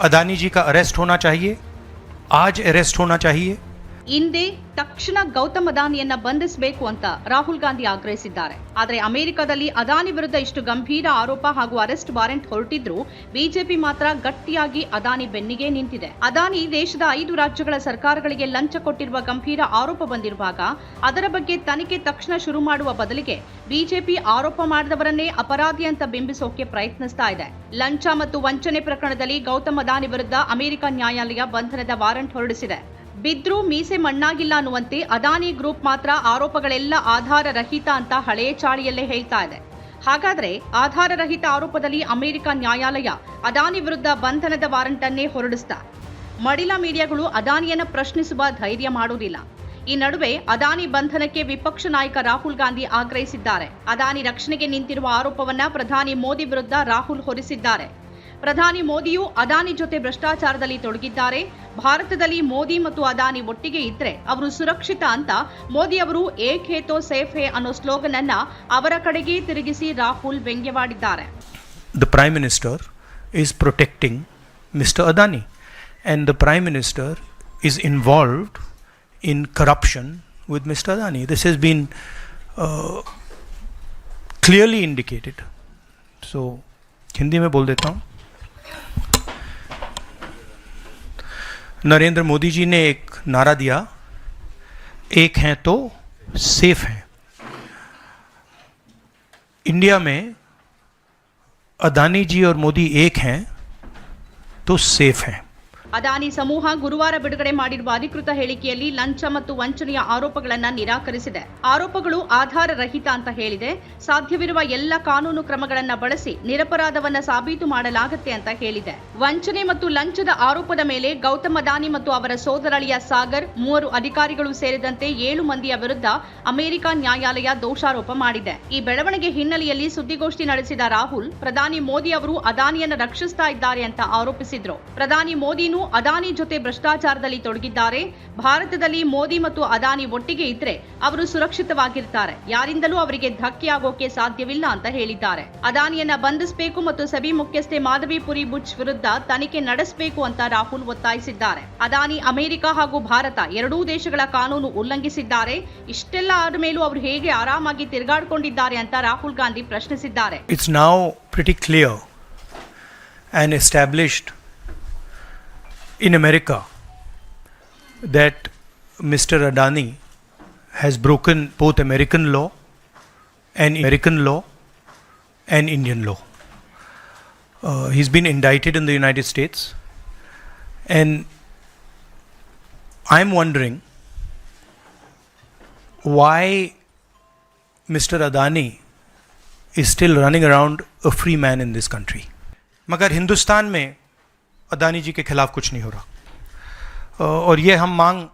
अदानी जी का अरेस्ट होना चाहिए। आज अरेस्ट होना चाहिए। ಹಿಂದೆ ತಕ್ಷಣ ಗೌತಮ್ ಅದಾನಿಯನ್ನ ಬಂಧಿಸಬೇಕು ಅಂತ ರಾಹುಲ್ ಗಾಂಧಿ ಆಗ್ರಹಿಸಿದ್ದಾರೆ. ಆದರೆ ಅಮೆರಿಕದಲ್ಲಿ ಅದಾನಿ ವಿರುದ್ಧ ಇಷ್ಟು ಗಂಭೀರ ಆರೋಪ ಹಾಗೂ ಅರೆಸ್ಟ್ ವಾರೆಂಟ್ ಹೊರಟಿದ್ರು ಬಿಜೆಪಿ ಮಾತ್ರ ಗಟ್ಟಿಯಾಗಿ ಅದಾನಿ ಬೆನ್ನಿಗೆ ನಿಂತಿದೆ. ಅದಾನಿ ದೇಶದ ಐದು ರಾಜ್ಯಗಳ ಸರ್ಕಾರಗಳಿಗೆ ಲಂಚ ಕೊಟ್ಟಿರುವ ಗಂಭೀರ ಆರೋಪ ಬಂದಿರುವಾಗ ಅದರ ಬಗ್ಗೆ ತನಿಖೆ ತಕ್ಷಣ ಶುರು ಮಾಡುವ ಬದಲಿಗೆ ಬಿಜೆಪಿ ಆರೋಪ ಮಾಡಿದವರನ್ನೇ ಅಪರಾಧಿ ಅಂತ ಬಿಂಬಿಸೋಕೆ ಪ್ರಯತ್ನಿಸ್ತಾ ಇದೆ. ಲಂಚ ಮತ್ತು ವಂಚನೆ ಪ್ರಕರಣದಲ್ಲಿ ಗೌತಮ್ ಅದಾನಿ ವಿರುದ್ಧ ಅಮೆರಿಕ ನ್ಯಾಯಾಲಯ ಬಂಧನದ ವಾರಂಟ್ ಹೊರಡಿಸಿದೆ. ಬಿದ್ರೂ ಮೀಸೆ ಮಣ್ಣಾಗಿಲ್ಲ ಅನ್ನುವಂತೆ ಅದಾನಿ ಗ್ರೂಪ್ ಮಾತ್ರ ಆರೋಪಗಳೆಲ್ಲ ಆಧಾರ ರಹಿತ ಅಂತ ಹಳೆಯ ಚಾಳಿಯಲ್ಲೇ ಹೇಳ್ತಾ ಇದೆ. ಹಾಗಾದ್ರೆ ಆಧಾರ ರಹಿತ ಆರೋಪದಲ್ಲಿ ಅಮೆರಿಕ ನ್ಯಾಯಾಲಯ ಅದಾನಿ ವಿರುದ್ಧ ಬಂಧನದ ವಾರಂಟ್ ಅನ್ನೇ ಹೊರಡಿಸ್ತಾ. ಮಡಿಲ ಮೀಡಿಯಾಗಳು ಅದಾನಿಯನ್ನ ಪ್ರಶ್ನಿಸುವ ಧೈರ್ಯ ಮಾಡುವುದಿಲ್ಲ ಈ ನಡುವೆ ಅದಾನಿ ಬಂಧನಕ್ಕೆ ವಿಪಕ್ಷ ನಾಯಕ ರಾಹುಲ್ ಗಾಂಧಿ ಆಗ್ರಹಿಸಿದ್ದಾರೆ. ಅದಾನಿ ರಕ್ಷಣೆಗೆ ನಿಂತಿರುವ ಆರೋಪವನ್ನ ಪ್ರಧಾನಿ ಮೋದಿ ವಿರುದ್ಧ ರಾಹುಲ್ ಹೊರಿಸಿದ್ದಾರೆ. ಪ್ರಧಾನಿ ಮೋದಿಯು ಅದಾನಿ ಜೊತೆ ಭ್ರಷ್ಟಾಚಾರದಲ್ಲಿ ತೊಡಗಿದ್ದಾರೆ. ಭಾರತದಲ್ಲಿ ಮೋದಿ ಮತ್ತು ಅದಾನಿ ಒಟ್ಟಿಗೆ ಇದ್ರೆ ಅವರು ಸುರಕ್ಷಿತ ಅಂತ ಮೋದಿ ಅವರು ಏಕ್ ಹೇ ತೋ ಸೇಫ್ ಹೇ ಅನ್ನೋ ಸ್ಲೋಗನ್ ಅನ್ನ ಅವರ ಕಡೆಗೆ ತಿರುಗಿಸಿ Rahul ವ್ಯಂಗ್ಯವಾಡಿದ್ದಾರೆ the Prime Minister is protecting Mr. Adani, and the Prime Minister is involved in corruption with Mr. Adani. This has been uh, clearly indicated. So, Hindi में बोल देता हूँ नरेंद्र मोदी जी ने एक नारा दिया, एक हैं तो सेफ़ हैं। इंडिया में अदानी जी और मोदी एक हैं तो सेफ़ हैं। ಅದಾನಿ ಸಮೂಹ ಗುರುವಾರ ಬಿಡುಗಡೆ ಮಾಡಿರುವ ಅಧಿಕೃತ ಹೇಳಿಕೆಯಲ್ಲಿ ಲಂಚ ಮತ್ತು ವಂಚನೆಯ ಆರೋಪಗಳನ್ನು ನಿರಾಕರಿಸಿದೆ. ಆರೋಪಗಳು ಆಧಾರ ರಹಿತ ಅಂತ ಹೇಳಿದೆ. ಸಾಧ್ಯವಿರುವ ಎಲ್ಲ ಕಾನೂನು ಕ್ರಮಗಳನ್ನು ಬಳಸಿ ನಿರಪರಾಧವನ್ನ ಸಾಬೀತು ಮಾಡಲಾಗುತ್ತೆ ಅಂತ ಹೇಳಿದೆ. ವಂಚನೆ ಮತ್ತು ಲಂಚದ ಆರೋಪದ ಮೇಲೆ ಗೌತಮ್ ಅದಾನಿ ಮತ್ತು ಅವರ ಸೋದರಳಿಯ ಸಾಗರ್ ಮೂವರು ಅಧಿಕಾರಿಗಳು ಸೇರಿದಂತೆ ಏಳು ಮಂದಿಯ ವಿರುದ್ಧ ಅಮೆರಿಕ ನ್ಯಾಯಾಲಯ ದೋಷಾರೋಪ ಮಾಡಿದೆ. ಈ ಬೆಳವಣಿಗೆ ಹಿನ್ನೆಲೆಯಲ್ಲಿ ಸುದ್ದಿಗೋಷ್ಠಿ ನಡೆಸಿದ ರಾಹುಲ್, ಪ್ರಧಾನಿ ಮೋದಿ ಅವರು ಅದಾನಿಯನ್ನು ರಕ್ಷಿಸ್ತಾ ಇದ್ದಾರೆ ಅಂತ ಆರೋಪಿಸಿದ್ರು. ಪ್ರಧಾನಿ ಮೋದಿನೂ ಅದಾನಿ ಜೊತೆ ಭ್ರಷ್ಟಾಚಾರದಲ್ಲಿ ತೊಡಗಿದ್ದಾರೆ. ಭಾರತದಲ್ಲಿ ಮೋದಿ ಮತ್ತು ಅದಾನಿ ಒಟ್ಟಿಗೆ ಇದ್ರೆ ಅವರು ಸುರಕ್ಷಿತವಾಗಿರ್ತಾರೆ. ಯಾರಿಂದಲೂ ಅವರಿಗೆ ಧಕ್ಕೆಯಾಗೋಕೆ ಸಾಧ್ಯವಿಲ್ಲ ಅಂತ ಹೇಳಿದ್ದಾರೆ. ಅದಾನಿಯನ್ನ ಬಂಧಿಸಬೇಕು ಮತ್ತು ಸಬಿ ಮುಖ್ಯಸ್ಥೆ ಮಾಧವಿ ಪುರಿ ಬುಚ್ ವಿರುದ್ಧ ತನಿಖೆ ನಡೆಸಬೇಕು ಅಂತ ರಾಹುಲ್ ಒತ್ತಾಯಿಸಿದ್ದಾರೆ. ಅದಾನಿ ಅಮೆರಿಕ ಹಾಗೂ ಭಾರತ ಎರಡೂ ದೇಶಗಳ ಕಾನೂನು ಉಲ್ಲಂಘಿಸಿದ್ದಾರೆ. ಇಷ್ಟೆಲ್ಲ ಆದ ಮೇಲೂ ಅವರು ಹೇಗೆ ಆರಾಮಾಗಿ ತಿರುಗಾಡಿಕೊಂಡಿದ್ದಾರೆ ಅಂತ ರಾಹುಲ್ ಗಾಂಧಿ ಪ್ರಶ್ನಿಸಿದ್ದಾರೆ. It's now pretty clear and established in America that Mr. Adani has broken both American law and American law and Indian law. Uh, he's been indicted in the United States, and I'm wondering why Mr. Adani is still running around a free man in this country. मगर हिंदुस्तान में अदानी जी के खिलाफ कुछ नहीं हो रहा। और ये हम मांग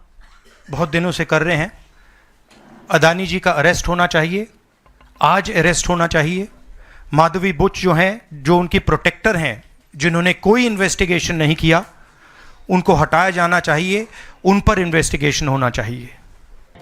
बहुत दिनों से कर रहे हैं। अदानी जी का अरेस्ट होना चाहिए। आज अरेस्ट होना चाहिए। माधवी बुच जो हैं, जो उनकी प्रोटेक्टर हैं, जिन्होंने कोई इन्वेस्टिगेशन नहीं किया, उनको हटाया जाना चाहिए। उन पर इन्वेस्टिगेशन होना चाहिए।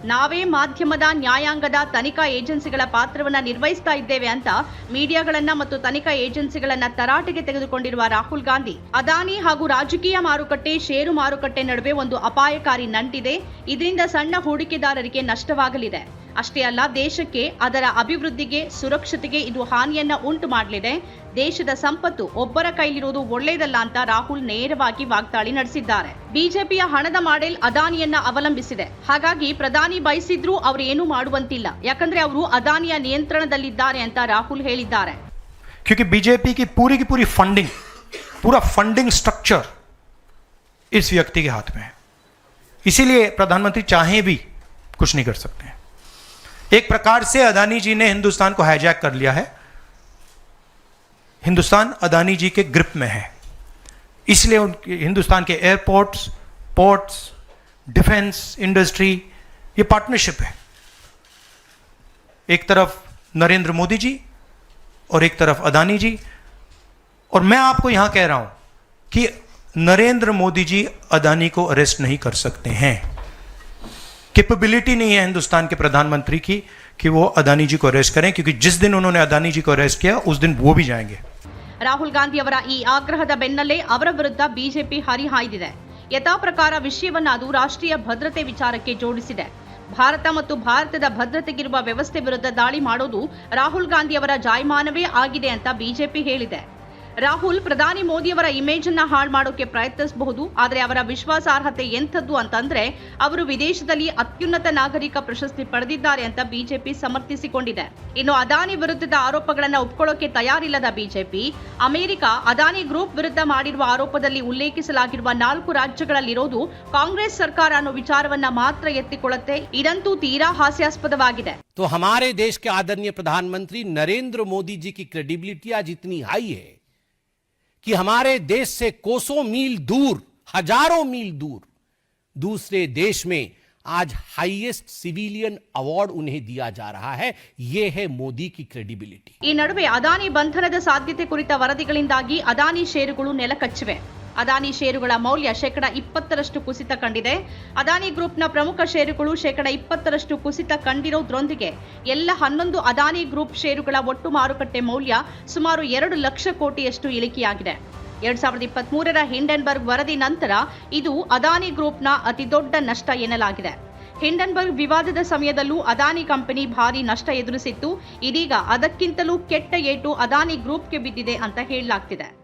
ನಾವೇ ಮಾಧ್ಯಮದ ನ್ಯಾಯಾಂಗದ ತನಿಖಾ ಏಜೆನ್ಸಿಗಳ ಪಾತ್ರವನ್ನ ನಿರ್ವಹಿಸ್ತಾ ಇದ್ದೇವೆ ಅಂತ ಮೀಡಿಯಾಗಳನ್ನ ಮತ್ತು ತನಿಖಾ ಏಜೆನ್ಸಿಗಳನ್ನ ತರಾಟೆಗೆ ತೆಗೆದುಕೊಂಡಿರುವ ರಾಹುಲ್ ಗಾಂಧಿ, ಅದಾನಿ ಹಾಗೂ ರಾಜಕೀಯ ಮಾರುಕಟ್ಟೆ, ಷೇರು ಮಾರುಕಟ್ಟೆ ನಡುವೆ ಒಂದು ಅಪಾಯಕಾರಿ ನಂಟಿದೆ. ಇದರಿಂದ ಸಣ್ಣ ಹೂಡಿಕೆದಾರರಿಗೆ ನಷ್ಟವಾಗಲಿದೆ. ಅಷ್ಟೇ ಅಲ್ಲ ದೇಶಕ್ಕೆ ಅದರ ಅಭಿವೃದ್ಧಿಗೆ ಸುರಕ್ಷತೆಗೆ ಇದು ಹಾನಿಯನ್ನ ಉಂಟು ಮಾಡಲಿದೆ ದೇಶದ ಸಂಪತ್ತು ಒಬ್ಬರ ಕೈಲಿರುವುದು ಒಳ್ಳೆಯದಲ್ಲ ಅಂತ ರಾಹುಲ್ ನೇರವಾಗಿ ವಾಗ್ದಾಳಿ ನಡೆಸಿದ್ದಾರೆ ಬಿಜೆಪಿಯ ಹಣದ ಮಾಡೆಲ್ ಅದಾನಿಯನ್ನ ಅವಲಂಬಿಸಿದೆ ಹಾಗಾಗಿ ಪ್ರಧಾನಿ ಬಯಸಿದ್ರೂ ಅವರು ಏನು ಮಾಡುವಂತಿಲ್ಲ ಯಾಕಂದ್ರೆ ಅವರು ಅದಾನಿಯ ನಿಯಂತ್ರಣದಲ್ಲಿದ್ದಾರೆ ಅಂತ ರಾಹುಲ್ ಹೇಳಿದ್ದಾರೆ क्योंकि बीजेपी की पूरी की पूरी फंडिंग पूरा फंडिंग स्ट्रक्चर इस व्यक्ति के हाथ में है इसीलिए प्रधानमंत्री चाहे भी कुछ नहीं कर सकते हैं एक प्रकार से अदानी जी ने हिंदुस्तान को हाईजैक कर लिया है। हिंदुस्तान अदानी जी के ग्रिप में है। इसलिए उनके, हिंदुस्तान के एयरपोर्ट्स पोर्ट्स डिफेंस इंडस्ट्री ये पार्टनरशिप है। एक तरफ़ नरेंद्र मोदी जी और एक तरफ़ अदानी जी। और मैं आपको यहाँ कह रहा हूँ कि नरेंद्र मोदी जी अदानी को अरेस्ट नहीं कर सकते हैं। कैपेबिलिटी नहीं है हिंदुस्तान के प्रधानमंत्री की कि वो अदानी जी को अरेस्ट करें क्योंकि जिस दिन उन्होंने अदानी जी को अरेस्ट किया उस दिन वो भी जाएंगे ರಾಹುಲ್ ಗಾಂಧಿ ಅವರ ಈ ಆಗ್ರಹದ ಬೆನ್ನಲ್ಲೇ ಅವರ ವಿರುದ್ಧ ಬಿಜೆಪಿ ಹರಿಹಾಯ್ದಿದೆ ಯಥಾ ಪ್ರಕಾರ ವಿಷಯವನ್ನ ಅದು ರಾಷ್ಟ್ರೀಯ ಭದ್ರತೆ ವಿಚಾರಕ್ಕೆ ಜೋಡಿಸಿದೆ ಭಾರತ ಮತ್ತು ಭಾರತದ ಭದ್ರತೆಗಿರುವ ವ್ಯವಸ್ಥೆ ವಿರುದ್ಧ ದಾಳಿ ಮಾಡೋದು ರಾಹುಲ್ ಗಾಂಧಿ ಅವರ ಜಾಯಮಾನವೇ ಆಗಿದೆ ಅಂತ ಬಿಜೆಪಿ ಹೇಳಿದೆ ರಾಹುಲ್ ಪ್ರಧಾನಿ ಮೋದಿಯವರ ಇಮೇಜ್ ಅನ್ನ ಹಾಳು ಮಾಡೋಕೆ ಪ್ರಯತ್ನಿಸಬಹುದು ಆದರೆ ಅವರ ವಿಶ್ವಾಸಾರ್ಹತೆ ಎಂಥದ್ದು ಅಂತಂದ್ರೆ ಅವರು ವಿದೇಶದಲ್ಲಿ ಅತ್ಯುನ್ನತ ನಾಗರಿಕ ಪ್ರಶಸ್ತಿ ಪಡೆದಿದ್ದಾರೆ ಅಂತ ಬಿಜೆಪಿ ಸಮರ್ಥಿಸಿಕೊಂಡಿದೆ ಇನ್ನು ಅದಾನಿ ವಿರುದ್ಧದ ಆರೋಪಗಳನ್ನ ಒಪ್ಕೊಳ್ಳೋಕೆ ತಯಾರಿಲ್ಲದ ಬಿಜೆಪಿ ಅಮೆರಿಕ ಅದಾನಿ ಗ್ರೂಪ್ ವಿರುದ್ಧ ಮಾಡಿರುವ ಆರೋಪದಲ್ಲಿ ಉಲ್ಲೇಖಿಸಲಾಗಿರುವ ನಾಲ್ಕು ರಾಜ್ಯಗಳಲ್ಲಿರೋದು ಕಾಂಗ್ರೆಸ್ ಸರ್ಕಾರ ಅನ್ನೋ ವಿಚಾರವನ್ನ ಮಾತ್ರ ಎತ್ತಿಕೊಳ್ಳುತ್ತೆ ಇದಂತೂ ತೀರಾ ಹಾಸ್ಯಾಸ್ಪದವಾಗಿದೆ तो हमारे देश के आदरणीय प्रधानमंत्री नरेंद्र मोदी जी की क्रेडिबिलिटी आज इतनी हाई है कि हमारे देश से कोसों मील दूर हजारों मील दूर दूसरे देश में आज हाईएस्ट सिविलियन अवार्ड उन्हें दिया जा रहा है यह है मोदी की क्रेडिबिलिटी ಈ ನಡುವೆ ಅದಾನಿ ಬಂಧನದ ಸಾಧ್ಯತೆ ಕುರಿತ ವರದಿಗಳಿಂದಾಗಿ ಅದಾನಿ ಷೇರುಗಳು ನೆಲಕಚ್ಚಿವೆ ಅದಾನಿ ಷೇರುಗಳ ಮೌಲ್ಯ ಶೇಕಡ ಇಪ್ಪತ್ತರಷ್ಟು ಕುಸಿತ ಕಂಡಿದೆ. ಅದಾನಿ ಗ್ರೂಪ್ನ ಪ್ರಮುಖ ಷೇರುಗಳು ಶೇಕಡ ಇಪ್ಪತ್ತರಷ್ಟು ಕುಸಿತ ಕಂಡಿರೋದ್ರೊಂದಿಗೆ ಎಲ್ಲ ಹನ್ನೊಂದು ಅದಾನಿ ಗ್ರೂಪ್ ಷೇರುಗಳ ಒಟ್ಟು ಮಾರುಕಟ್ಟೆ ಮೌಲ್ಯ ಸುಮಾರು ಎರಡು ಲಕ್ಷ ಕೋಟಿಯಷ್ಟು ಇಳಿಕೆಯಾಗಿದೆ. ಎರಡ್ ಸಾವಿರದ ಇಪ್ಪತ್ಮೂರರ ಹಿಂಡೆನ್ಬರ್ಗ್ ವರದಿ ನಂತರ ಇದು ಅದಾನಿ ಗ್ರೂಪ್ನ ಅತಿದೊಡ್ಡ ನಷ್ಟ ಎನ್ನಲಾಗಿದೆ. ಹಿಂಡನ್ಬರ್ಗ್ ವಿವಾದದ ಸಮಯದಲ್ಲೂ ಅದಾನಿ ಕಂಪನಿ ಭಾರಿ ನಷ್ಟ ಎದುರಿಸಿತ್ತು. ಇದೀಗ ಅದಕ್ಕಿಂತಲೂ ಕೆಟ್ಟ ಏಟು ಅದಾನಿ ಗ್ರೂಪ್ಗೆ ಬಿದ್ದಿದೆ ಅಂತ ಹೇಳಲಾಗ್ತಿದೆ.